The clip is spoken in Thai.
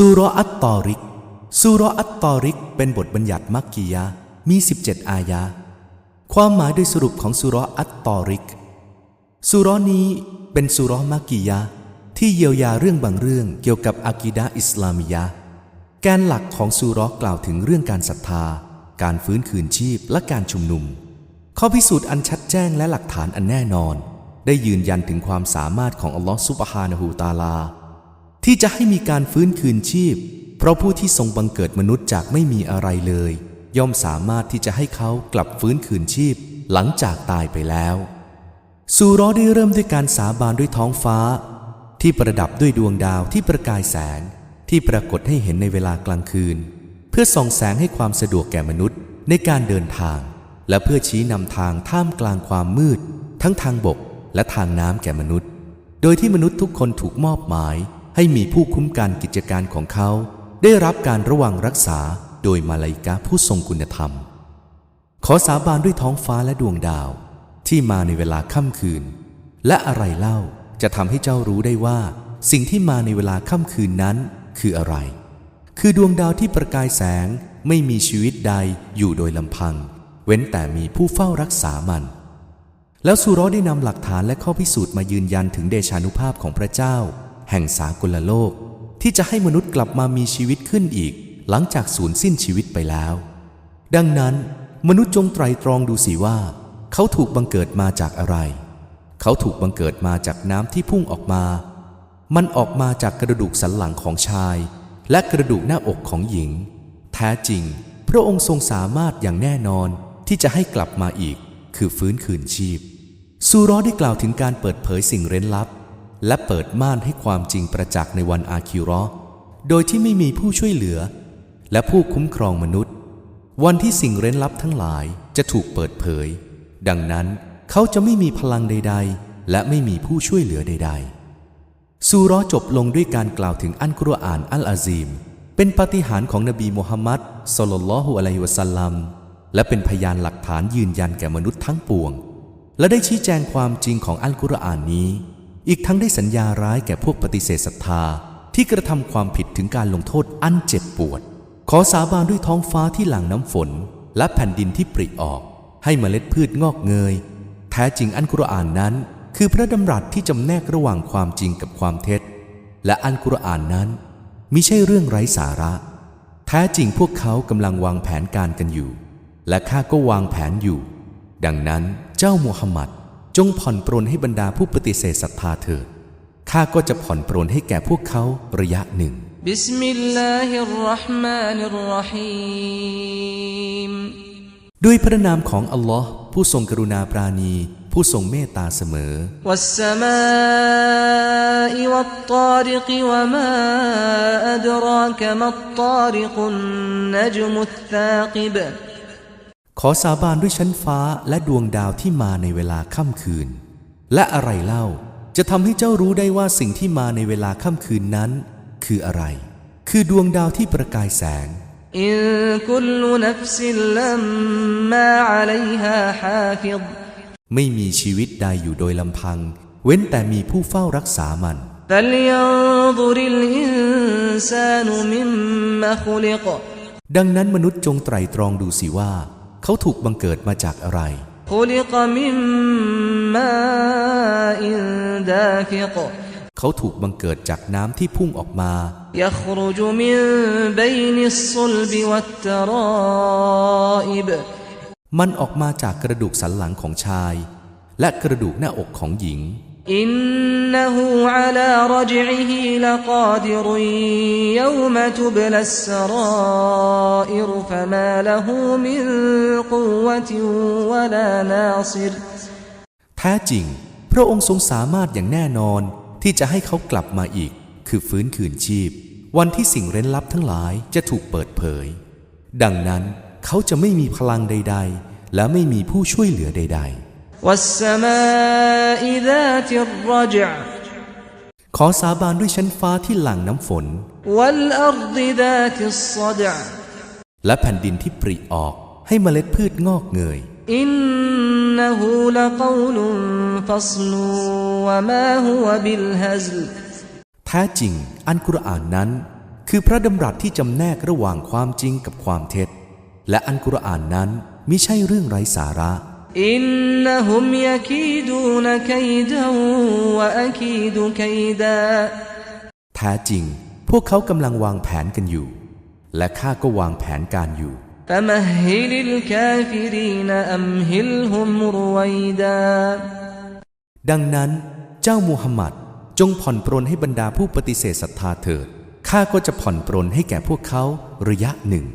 ซูรออัตตอริกซูรออัตตอริกเป็นบทบัญญัติมักกียะมี 17 อายะ ความหมายโดยสรุปของซูรออัตตอริกซูรอนี้เป็นซูรอมักกียะที่เยียวยาเรื่องบางเรื่องเกี่ยวกับอากีดะอิสลามิยะแกนหลักของซูรอกล่าวถึงเรื่องการศรัทธา การฟื้นคืนชีพและการชุมนุม ข้อพิสูจน์อันชัดแจ้งและหลักฐานอันแน่นอน ได้ยืนยันถึงความสามารถของอัลลอฮฺซุบฮานะฮูตาลา ที่จะให้มีการฟื้นคืนชีพ เพราะผู้ที่ทรงบังเกิดมนุษย์จากไม่มีอะไรเลย ย่อมสามารถที่จะให้เขากลับฟื้นคืนชีพ หลังจากตายไปแล้ว ซูรอได้เริ่มด้วยการสาบานด้วยท้องฟ้า ที่ประดับด้วยดวงดาวที่ประกายแสง ที่ปรากฏให้เห็นในเวลากลางคืน เพื่อส่องแสงให้ความสะดวกแก่มนุษย์ในการเดินทาง และเพื่อชี้นำทางท่ามกลางความมืด ทั้งทางบกและทางน้ำแก่มนุษย์ โดยที่มนุษย์ทุกคนถูกมอบหมาย ให้มีผู้คุ้มกันกิจการของเขา ได้รับการระวังรักษาโดยมาลาอิกาผู้ทรงคุณธรรม ขอสาบานด้วยท้องฟ้าและดวงดาวที่มาในเวลาค่ำคืน และอะไรเล่าจะทำให้เจ้ารู้ได้ว่า สิ่งที่มาในเวลาค่ำคืนนั้นคืออะไร คือดวงดาวที่ประกายแสงไม่มีชีวิตใดอยู่โดยลำพัง เว้นแต่มีผู้เฝ้ารักษามัน แล้วสุรอได้นำหลักฐานและข้อพิสูจน์มายืนยันถึงเดชานุภาพของพระเจ้า แห่งสากลโลก ที่จะให้มนุษย์กลับมามีชีวิตขึ้นอีก หลังจากสูญสิ้นชีวิตไปแล้ว ดังนั้น มนุษย์จงไตรตรองดูสิว่า เขาถูกบังเกิดมาจากอะไร เขาถูกบังเกิดมาจากน้ำที่พุ่งออกมา มันออกมาจากกระดูกสันหลังของชาย และกระดูกหน้าอกของหญิง แท้จริง พระองค์ทรงสามารถอย่างแน่นอนที่จะให้กลับมาอีก คือฟื้นคืนชีพซูเรอได้กล่าวถึงการเปิดเผยสิ่งเร้นลับ และเปิดม่านให้ความจริงประจักษ์ในวันอาคิรอห์โดยที่ไม่มีผู้ช่วยเหลือ และผู้คุ้มครองมนุษย์ วันที่สิ่งเร้นลับทั้งหลายจะถูกเปิดเผย ดังนั้นเขาจะไม่มีพลังใด ๆ และไม่มีผู้ช่วยเหลือใด ๆ ซูเรอจบลงด้วยการกล่าวถึงอันกุรอานอัลอาซีม เป็นปาฏิหาริย์ของนบีมุฮัมมัดสลลัลลอฮุอะลัยฮิวะสัลลัมและเป็นพยานหลักฐานยืนยันแก่มนุษย์ทั้งปวง และได้ชี้แจงความจริงของอัลกุรอานนี้ อีกทั้งได้สัญญาร้ายแก่พวกปฏิเสธศรัทธาที่กระทำความผิดถึงการลงโทษอันเจ็บปวด ขอสาบานด้วยท้องฟ้าที่หลั่งน้ำฝน และแผ่นดินที่ปริออก ให้เมล็ดพืชงอกเงย แท้จริงอันกุรอานนั้น คือพระดำรัสที่จำแนกระหว่างความจริงกับความเท็จ และอันกุรอานนั้นมิใช่เรื่องไร้สาระ แท้จริงพวกเขากำลังวางแผนการกันอยู่ และข้าก็วางแผนอยู่ ดังนั้นเจ้ามูฮัมหมัด จงผ่อนปรนให้บรรดาผู้ปฏิเสธศรัทธาเถิดข้าก็จะผ่อนปรนให้แก่พวกเขาระยะหนึ่งบิสมิลลาฮิรราะห์มานิรราะฮีมด้วยพระนามของอัลลอฮ์ผู้ทรงกรุณาปราณี ผู้ทรงเมตตาเสมอและ ขอสาบานด้วยชั้นฟ้าและดวงดาวที่มาในเวลาค่ำคืน และอะไรเล่าจะทำให้เจ้ารู้ได้ว่าสิ่งที่มาในเวลาค่ำคืนนั้น คืออะไร คือดวงดาวที่ประกายแสงอินคุลนัฟซิลลัมมาอะลัยฮาฮาฟิดไม่มีชีวิตใดอยู่โดยลำพัง เว้นแต่มีผู้เฝ้ารักษามันดังนั้นมนุษย์จงไตรตรองดูสิว่า เขาถูกบังเกิดมาจากอะไรเขาถูกบังเกิดจากน้ำที่พุ่งออกมา มันออกมาจากกระดูกสันหลังของชาย และกระดูกหน้าอกของหญิง إنه على رجعه لقادر يوم تبلى السرائر فما له من قوة ولا ناصر แท้จริง พระองค์ทรงสามารถอย่างแน่นอนที่จะให้เขากลับมาอีก คือฟื้นคืนชีพ วันที่สิ่งเร้นลับทั้งหลายจะถูกเปิดเผย ดังนั้นเขาจะไม่มีพลังใด ๆ และไม่มีผู้ช่วยเหลือใด والسماء ذات الرجع ๆ ขอสาบานด้วยชั้นฟ้าที่หลั่งน้ำฝน والأرض ذات الصدع และแผ่นดินที่ปริออกให้เมล็ดพืชงอกเงย إنه لقول فصل وما هو بالهزل แท้จริง อันกุรอานนั้น คือพระดำรัสที่จำแนกระหว่างความจริงกับความเท็จ และอันกุรอานนั้นมิใช่เรื่องไร้สาระ إنهم يكيدون كيدا وأكيد كيدا แท้จริง พวกเขากำลังวางแผนกันอยู่ และข้าก็วางแผนการอยู่ فمهل الكافرين أمهلهم رويدا ดังนั้นเจ้ามูฮัมหมัดจงผ่อนปรนให้บรรดาผู้ปฏิเสธศรัทธาเถิด ข้าก็จะผ่อนปรนให้แก่พวกเขาระยะหนึ่ง